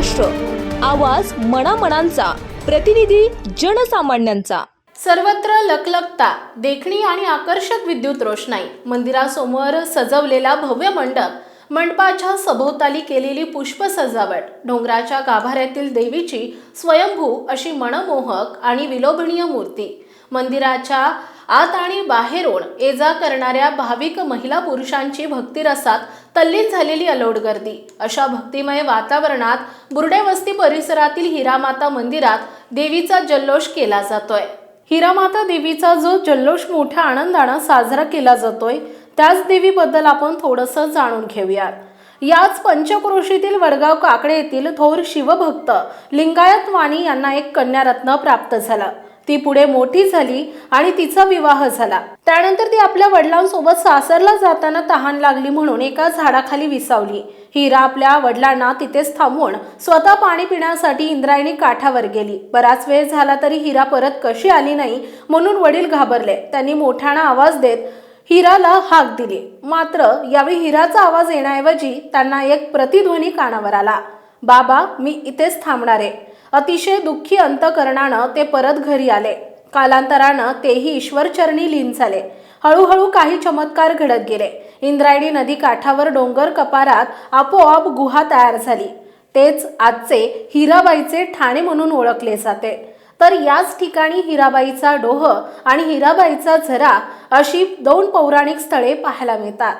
आवाज मनामनांचा प्रतिनिधी जनसामान्यांचा. सर्वत्र लखलखता देखणी आणि आकर्षक विद्युत रोषणाई मंदिरासमोर सजवलेला भव्य मंडप मंडपाच्या सभोवताली केलेली पुष्प सजावट डोंगराच्या गाभाऱ्यातील देवीची स्वयंभू अशी मनमोहक आणि विलोभनीय मूर्ती मंदिराच्या आत आणि बाहेरून ये जा करणाऱ्या भाविक महिला पुरुषांची भक्तिरसात तल्लीन झालेली अलोट गर्दी. अशा भक्तिमय वातावरणात बुर्डे वस्ती परिसरातील हिरामाता मंदिरात देवीचा जल्लोष केला जातोय. हिरामाता देवीचा जो जल्लोष मोठ्या आनंदानं साजरा केला जातोय त्याच देवीबद्दल आपण थोडंसं जाणून घेऊयात. याच पंचक्रोशीतील वडगाव काकडे येथील थोर शिवभक्त लिंगायत वाणी यांना एक कन्यारत्न प्राप्त झाला. ती पुढे मोठी झाली आणि तिचा विवाह झाला. त्यानंतर ती आपल्या वडिलांसोबत सासरला जाताना तहान लागली म्हणून एका झाडाखाली विसावली. हिरा आपल्या वडिलांना तिथेच थांबवून स्वतः पाणी पिण्यासाठी इंद्रायणी काठावर गेली. बराच वेळ झाला तरी हिरा परत कशी आली नाही म्हणून वडील घाबरले. त्यांनी मोठ्यानं आवाज देत हिराला हाक दिली. मात्र यावेळी हिराचा आवाज येण्याऐवजी त्यांना एक प्रतिध्वनी कानावर आला. बाबा मी इथेच थांबणार. आहे अतिशय दुःखी अंतकरणानं ते परत घरी आले. कालांतरानं तेही ईश्वरचरणी लीन झाले. हळूहळू काही चमत्कार घडत गेले. इंद्रायणी नदी काठावर डोंगर कपारात आपोआप गुहा तयार झाली. तेच आजचे हिराबाईचे ठाणे म्हणून ओळखले जाते. तर याच ठिकाणी हिराबाईचा डोह आणि हिराबाईचा झरा अशी दोन पौराणिक स्थळे पाहायला मिळतात.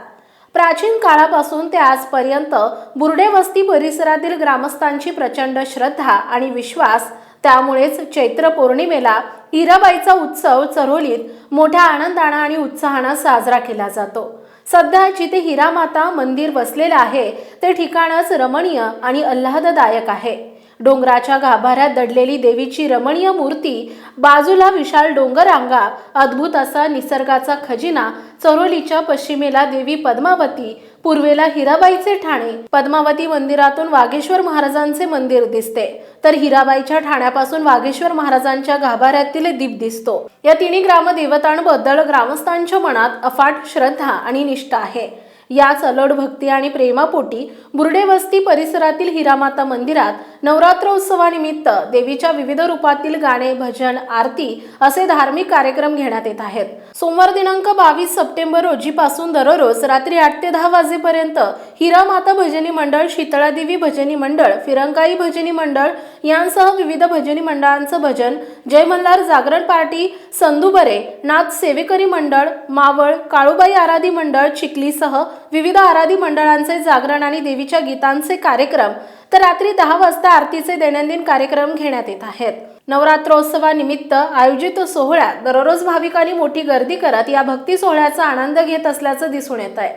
प्राचीन काळापासून ते आजपर्यंत बुर्डे वस्ती परिसरातील ग्रामस्थांची प्रचंड श्रद्धा आणि विश्वास त्यामुळेच चैत्र पौर्णिमेला हिराबाईचा उत्सव चरोलीत मोठ्या आनंदानं आणि उत्साहानं साजरा केला जातो. सध्या जिथे हिरामाता मंदिर वसलेलं आहे ते ठिकाणच रमणीय आणि आल्हाददायक आहे. डोंगराच्या गाभाऱ्यात दडलेली देवीची रमणीय मूर्ती बाजूला विशाल डोंगररांगा अद्भुत असा निसर्गाचा खजिना चरोलीच्या पश्चिमेला देवी पद्मावती पूर्वेला हिराबाईचे ठाणे. पद्मावती मंदिरातून वागेश्वर महाराजांचे मंदिर दिसते. तर हिराबाईच्या ठाण्यापासून वाघेश्वर महाराजांच्या गाभाऱ्यातील दीप दिसतो. या तिन्ही ग्रामदेवतांबद्दल ग्रामस्थांच्या मनात अफाट श्रद्धा आणि निष्ठा आहे. याच अलोट भक्ती आणि प्रेमापोटी बुर्डे वस्ती परिसरातील हिरामाता मंदिरात नवरात्रोत्सवानिमित्त देवीच्या विविध रूपातील गाणे भजन आरती असे धार्मिक कार्यक्रम घेण्यात येत आहेत. सोमवार दिनांक बावीस सप्टेंबर रोजीपासून दररोज रात्री आठ ते दहा वाजेपर्यंत हिरामाता भजनी मंडळ शीतळादेवी भजनी मंडळ फिरंगाई भजनी मंडळ यांसह विविध भजनी मंडळांचं भजन जय मल्हार जागरण पार्टी संधुबरे नाथ सेवेकरी मंडळ मावळ काळूबाई आराधी मंडळ चिखलीसह विविध आराधी मंडळांचे जागरण आणि देवीच्या गीतांचे कार्यक्रम तर रात्री दहा वाजता आरतीचे दैनंदिन कार्यक्रम घेण्यात येत आहेत. नवरात्रोत्सवानिमित्त आयोजित सोहळ्यात दररोज भाविकांनी मोठी गर्दी करत या भक्ती सोहळ्याचा आनंद घेत असल्याचं दिसून येत आहे.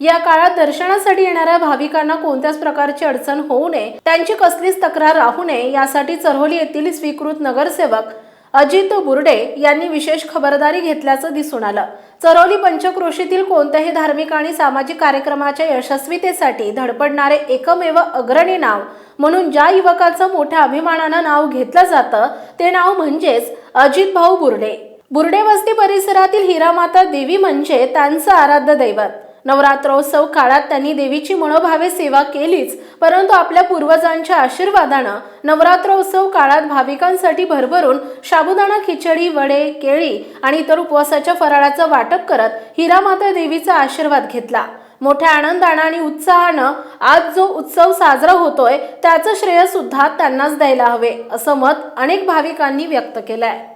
या काळात दर्शनासाठी येणाऱ्या भाविकांना कोणत्याच प्रकारची अडचण होऊ नये त्यांची कसलीच तक्रार राहू नये यासाठी चरहोली येथील स्वीकृत नगरसेवक अजित बुर्डे यांनी विशेष खबरदारी घेतल्याचं दिसून आलं. चरोली पंचक्रोशीतील कोणत्याही धार्मिक आणि सामाजिक कार्यक्रमाच्या यशस्वीतेसाठी धडपडणारे एकमेव अग्रणी नाव म्हणून ज्या युवकाचं मोठ्या अभिमानानं नाव घेतलं जातं ते नाव म्हणजेच अजित भाऊ बुर्डे. बुर्डे वस्ती परिसरातील हिरामाता देवी म्हणजे त्यांचं आराध्य दैवत. नवरात्रोत्सव काळात त्यांनी देवीची मनोभावे सेवा केलीच परंतु आपल्या पूर्वजांच्या आशीर्वादानं नवरात्रोत्सव काळात भाविकांसाठी भरभरून साबुदाणा खिचडी वडे केळी आणि इतर उपवासाच्या फराळाचं वाटप करत हिरामाता देवीचा आशीर्वाद घेतला. मोठ्या आनंदानं आणि उत्साहानं आज जो उत्सव साजरा होतोय त्याचं श्रेय सुद्धा त्यांनाच द्यायला हवे असं मत अनेक भाविकांनी व्यक्त केलंय.